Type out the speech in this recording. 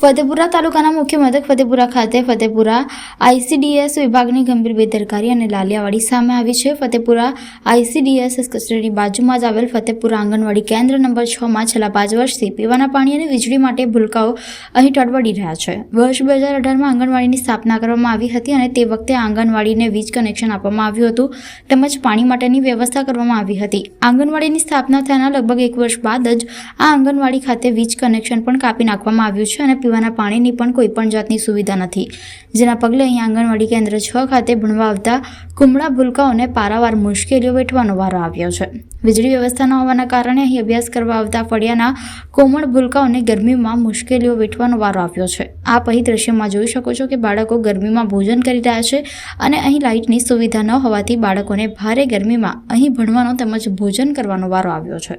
ફતેપુરા તાલુકાના મુખ્ય મથક ફતેપુરા ખાતે ફતેપુરા આઈસીડીએસ વિભાગની ગંભીર બેદરકારી અને લાલિયાવાડી સામે આવી છે. ફતેપુરા આઈસીડીએસ કચેરીની બાજુમાં જ આવેલ ફતેપુરા આંગણવાડી કેન્દ્ર નંબર છમાં છેલ્લા પાંચ વર્ષથી પીવાના પાણી અને વીજળી માટે ભૂલકાઓ અહીં ટળવડી રહ્યા છે. વર્ષ બે હજાર અઢારમાં આંગણવાડીની સ્થાપના કરવામાં આવી હતી અને તે વખતે આંગણવાડીને વીજ કનેક્શન આપવામાં આવ્યું હતું. તેમજ પાણી માટેની વ્યવસ્થા કરવામાં આવી હતી. આંગણવાડીની સ્થાપના થયાના લગભગ એક વર્ષ બાદ જ આ આંગણવાડી ખાતે વીજ કનેક્શન પણ કાપી નાખવામાં આવ્યું છે અને પીવાના પાણીની પણ કોઈપણ જાતની સુવિધા નથી. જેના પગલે અહીં આંગણવાડી કેન્દ્ર છ ખાતે ભણવા આવતા કુમળા ભૂલકાઓને પારાવાર મુશ્કેલીઓ વેઠવાનો વારો આવ્યો છે. વીજળી વ્યવસ્થા ન હોવાના કારણે અહીં અભ્યાસ કરવા આવતા ફળિયાના કોમળ ભૂલકાઓને ગરમીમાં મુશ્કેલીઓ વેઠવાનો વારો આવ્યો છે. આપ અહીં દ્રશ્યમાં જોઈ શકો છો કે બાળકો ગરમીમાં ભોજન કરી રહ્યા છે અને અહીં લાઇટની સુવિધા ન હોવાથી બાળકોને ભારે ગરમીમાં અહીં ભણવાનો તેમજ ભોજન કરવાનો વારો આવ્યો છે.